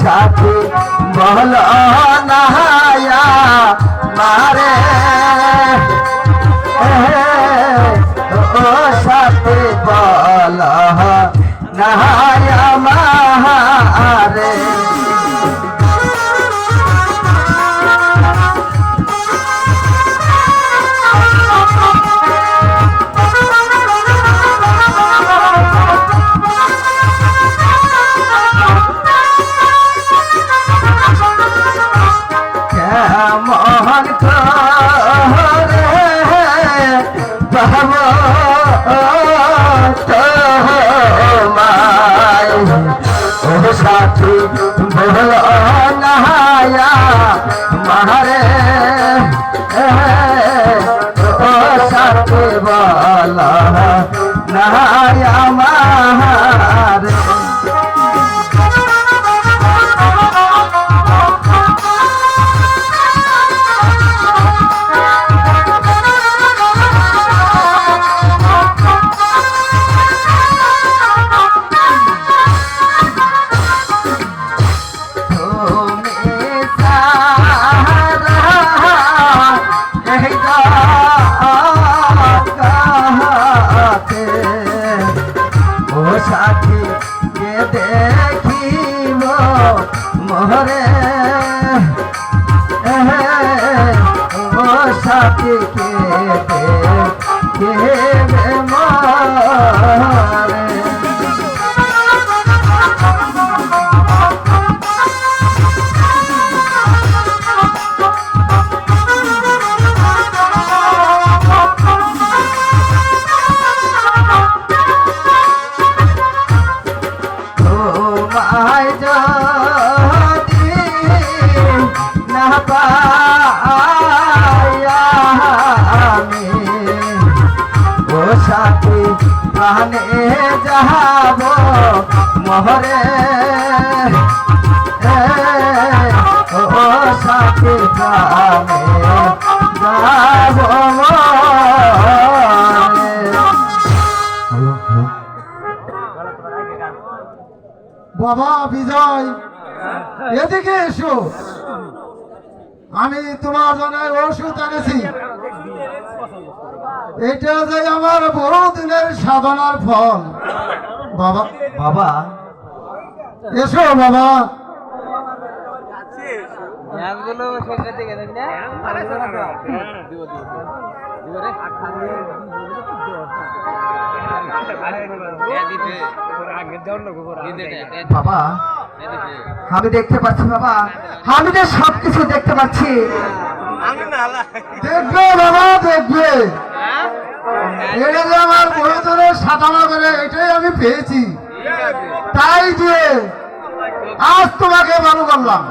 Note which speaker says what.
Speaker 1: সাথী বল নাহায়া মারে। ও সাথী বল নাহায়া সাথী বল নাহায়া মারে ও সাথী বল নাহায়া মারে দেখিব মোহরে আমি ও সাথী প্রাণে যাব মহরে ও সাথী প্রাণে যাব
Speaker 2: বাবা বিজয় এদিকে এসো। আমি তোমার জন্য ওষুধ এনেছি এটা যে আমার বহু দিনের সাধনার ফল বাবা
Speaker 1: বাবা
Speaker 2: এসো বাবা
Speaker 1: বাবা আমি দেখতে পাচ্ছি বাবা। আমি যে সব কিছু দেখতে পাচ্ছি।
Speaker 2: দেখবে বাবা, দেখবে। এটা যে আমার বহু ধরে সাধনা করে, এটাই আমি পেয়েছি। তাই দিয়ে আজ তোমাকে ভালো করলাম।